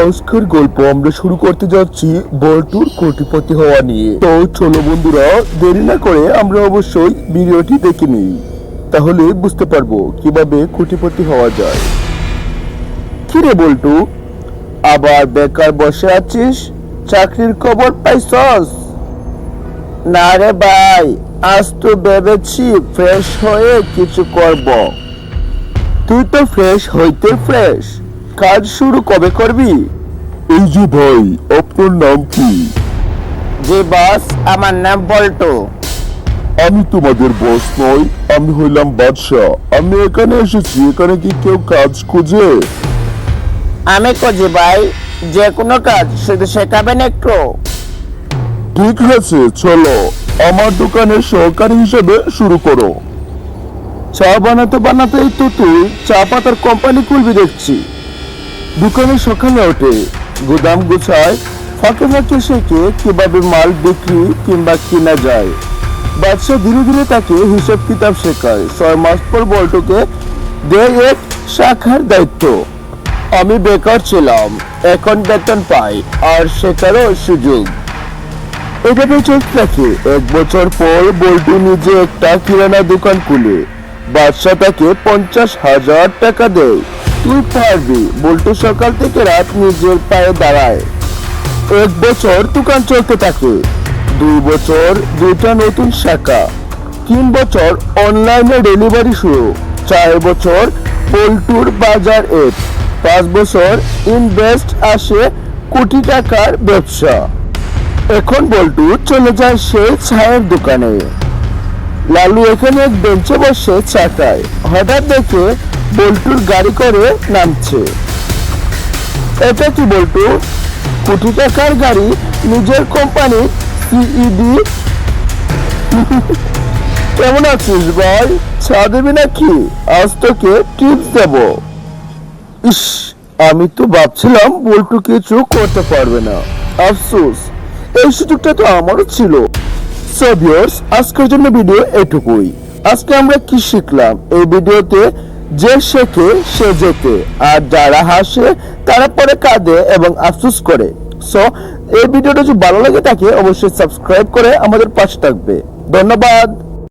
আজকের গল্প আমরা শুরু করতে যাচ্ছি বল্টুর কোটিপতি হওয়া নিয়ে। তো চলো বন্ধুরা, দেরি না করে আমরা অবশ্যই ভিডিওটি দেখে নিই। তাহলে বুঝতে পারব কীভাবে কোটিপতি হওয়া যায়। কিরে বল্টু, আবার বেকার বসে আছিস? চাকরির খবর পাইছস? না রে ভাই, আজ তো ভেবেছি ফ্রেশ হয়ে কিছু করব। তুই তো ফ্রেশ হইতে ফ্রেশ কাজ শুরু কবে করবি? এই যে ভাই আপনার নাম কি? জি বস আমার নাম বল্টু। আমি তোমাদের বস নই আমি হইলাম বাদশাহ। আমি এখানে এসেছি এখানে কি কেউ কাজ খুঁজে? আমি কজি ভাই যে কোনো কাজ শুধু শেখাবেন একটু। ঠিক আছে চলো আমার দোকানের সহকারী হিসেবে শুরু করো। চা বানাতে বানাতেই তো তুই চা পাতার কোম্পানি খুলবি দেখছি। দোকানে সকালে ওঠে। গুদাম গুছায়, ফাঁকে ফাঁকে শেখে কীভাবে মাল বিক্রি কিংবা কিনা যায়। ব্যবসা ধীরে ধীরে তাকে হিসাব কিতাব শেখায়। ছয় মাস পর বল্টুকে দেয় এক শাখার দায়িত্ব। আমি বেকার ছিলাম, এখন বেতন পাই, আর শেখারও সুযোগ। এভাবে চলতে থাকে। এক বছর পর বল্টু নিজে একটা কিরানা দোকান খুলে। বাদশা তাকে পঞ্চাশ হাজার টাকা দেয়। তুই পারবি। বল্টু সকাল থেকে রাত নিজের পায়ে দাঁড়ায়। এক বছর দোকান চলতে থাকে। দুই বছর দুইটা নতুন শাখা। তিন বছর অনলাইনে ডেলিভারি শুরু। চার বছর পল্টুর বাজার এপ পাঁচ বছর ইনভেস্ট আসে কোটি টাকার ব্যবসা। এখন বল্টু চলে যায় সে চায়ের দোকানে। লালু এখানে এক বেঞ্চে বসে চা খায়। হঠাৎ দেখে বল্টুর গাড়ি করে নামছে। এটা কি বল্টু? কোটি টাকার গাড়ি নিজের কোম্পানি সিইডি কেমন আছিস ভাই? চা দেবি নাকি? আজ তোকে টিপস দেব। ইস, আমি তো ভাবছিলাম বল্টু কিছু করতে পারবে না। আফসোস, এই সুযোগটা তো আমারও ছিল। সো ভিউয়ার্স আজকের জন্য ভিডিও এটুকুই। আজকে আমরা কি শিখলাম? এই ভিডিওতে যে শেখে, সে জেতে। আর যারা হাসে, তারা পরে কাঁদে এবং আফসুস করে। সো এই ভিডিওটা যদি ভালো লাগে থাকে, অবশ্যই সাবস্ক্রাইব করে আমাদের পাশে থাকবে। ধন্যবাদ।